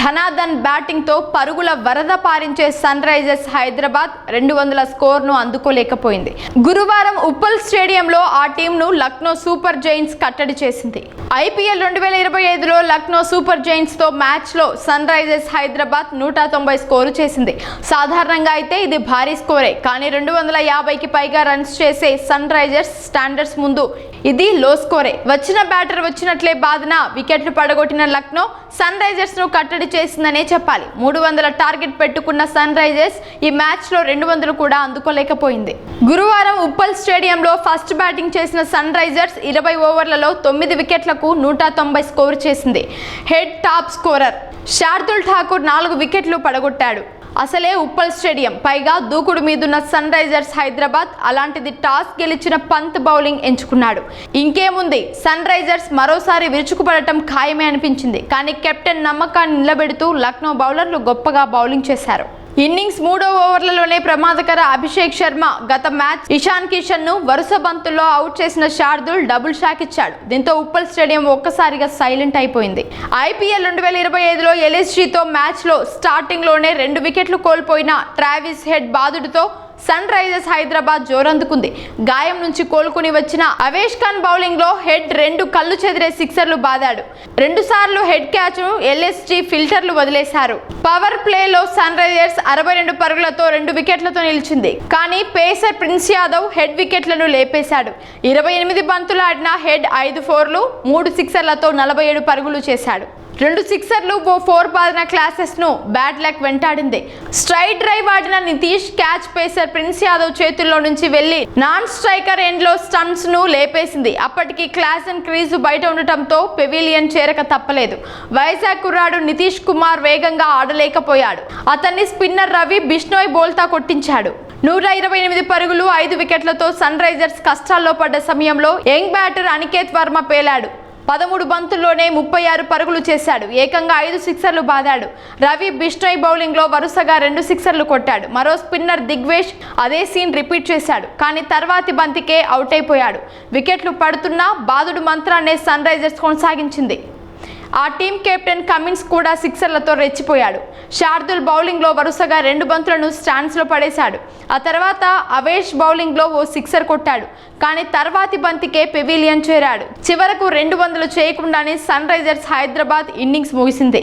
ధనాధన్ బ్యాటింగ్తో పరుగుల వరద పారించే sun Risers Hyderabad రెండు వందల స్కోర్ను అందుకోలేకపోయింది. గురువారం ఉప్పల్ స్టేడియంలో ఆ టీంను లక్నో సూపర్ జైంట్స్ కట్టడి చేసింది. ఐపీఎల్ రెండు వేల ఇరవై ఐదులో లక్నో సూపర్ జైంట్స్తో మ్యాచ్లో సన్ రైజర్స్ హైదరాబాద్ నూట తొంభై స్కోరు చేసింది. సాధారణంగా అయితే ఇది భారీ స్కోరే కానీ రెండు వందల యాభైకి పైగా రన్స్ చేసే సన్ రైజర్స్ స్టాండర్డ్స్ ముందు ఇది లో స్కోరే వచ్చిన బ్యాటర్ వచ్చినట్లే బాధన వికెట్లు పడగొట్టిన లక్నో సన్ రైజర్స్ను కట్టడి చేసిందనే చెప్పాలి. మూడు వందల టార్గెట్ పెట్టుకున్న సన్ రైజర్స్ ఈ మ్యాచ్లో రెండు వందలు కూడా అందుకోలేకపోయింది. గురువారం ఉప్పల్ స్టేడియంలో ఫస్ట్ బ్యాటింగ్ చేసిన సన్ రైజర్స్ ఇరవై ఓవర్లలో తొమ్మిది వికెట్లకు నూట తొంభై స్కోర్ చేసింది. Head top scorer Shardul Thakur నాలుగు వికెట్లు పడగొట్టాడు. అసలే ఉప్పల్ స్టేడియం. పైగా దూకుడు మీదున్న సన్ రైజర్స్ హైదరాబాద్ అలాంటిది టాస్ గెలిచిన పంత్ బౌలింగ్ ఎంచుకున్నాడు. ఇంకేముంది? సన్ రైజర్స్ మరోసారి విరుచుకుపడటం ఖాయమే అనిపించింది. కానీ కెప్టెన్ నమ్మకాన్ని నిలబెడుతూ లక్నో బౌలర్లు గొప్పగా బౌలింగ్ చేశారు. ఇన్నింగ్స్ మూడో ఓవర్లలోనే ప్రమాదకర అభిషేక్ శర్మ గత మ్యాచ్ ఇషాన్ కిషన్ను వరుస బంతుల్లో అవుట్ చేసిన శార్దుల్ డబుల్ షాక్ ఇచ్చాడు. దీంతో ఉప్పల్ స్టేడియం ఒక్కసారిగా సైలెంట్ అయిపోయింది. ఐపీఎల్ రెండు వేల ఇరవై ఐదులో ఎల్ఎస్జీతో మ్యాచ్లో స్టార్టింగ్లోనే రెండు వికెట్ వికెట్లు కోల్పోయిన ట్రావిస్ హెడ్ బాదుడితో సన్ రైజర్స్ హైదరాబాద్ జోరందుకుంది. గాయం నుంచి కోలుకుని వచ్చిన అవేష్ ఖాన్ బౌలింగ్లో హెడ్ రెండు కళ్ళు చెదిరే సిక్సర్లు బాదాడు. రెండు సార్లు హెడ్ క్యాచ్ ఎల్ఎస్జీ ఫిల్టర్లు వదిలేశారు. పవర్ ప్లేలో సన్ రైజర్స్ అరవై రెండు పరుగులతో రెండు వికెట్లతో నిలిచింది. కానీ పేసర్ ప్రిన్స్ యాదవ్ హెడ్ వికెట్లను లేపేశాడు. ఇరవై ఎనిమిది బంతులు ఆడిన హెడ్ ఐదు ఫోర్లు మూడు సిక్సర్లతో నలభై ఏడు పరుగులు చేశాడు. రెండు సిక్సర్లు ఓ ఫోర్ బాదిన క్లాసెస్ను బ్యాట్ లక్ వెంటాడింది. స్ట్రైట్ డ్రైవ్ ఆడిన Nitish catch pacer prince Yadav చేతుల్లో నుంచి వెళ్ళి నాన్ స్ట్రైకర్ ఎండ్లో స్టంప్స్ను లేపేసింది. అప్పటికి క్లాస్ అండ్ క్రీజు బయట ఉండటంతో పెవిలియన్ చేరక తప్పలేదు. వైజాగ్ కుర్రాడు నితీష్ కుమార్ వేగంగా ఆడలేకపోయాడు. అతన్ని స్పిన్నర్ రవి బిష్ణోయ్ బోల్తా కొట్టించాడు. నూట ఇరవై ఎనిమిది పరుగులు ఐదు వికెట్లతో సన్ రైజర్స్ కష్టాల్లో పడ్డ సమయంలో యంగ్ బ్యాటర్ అనికేత్ వర్మ పేలాడు. పదమూడు బంతుల్లోనే ముప్పై ఆరు పరుగులు చేశాడు. ఏకంగా ఐదు సిక్సర్లు బాదాడు. రవి బిష్నోయ్ బౌలింగ్లో వరుసగా రెండు సిక్సర్లు కొట్టాడు. మరో స్పిన్నర్ దిగ్వేష్ అదే సీన్ రిపీట్ చేశాడు. కానీ తర్వాతి బంతికే అవుట్ అయిపోయాడు. వికెట్లు పడుతున్నా బాదుడు మంత్రాన్నే సన్ రైజర్స్ కొనసాగించింది. ఆ టీం కెప్టెన్ కమిన్స్ కూడా సిక్సర్లతో రెచ్చిపోయాడు. శార్దుల్ బౌలింగ్లో వరుసగా రెండు బంతులను స్టాండ్స్లో పడేశాడు. ఆ తర్వాత అవేష్ బౌలింగ్లో ఓ సిక్సర్ కొట్టాడు. కానీ తర్వాతి బంతికే పెవిలియన్ చేరాడు. చివరకు రెండు వందలు చేయకుండానే సన్ రైజర్స్ హైదరాబాద్ ఇన్నింగ్స్ ముగిసింది.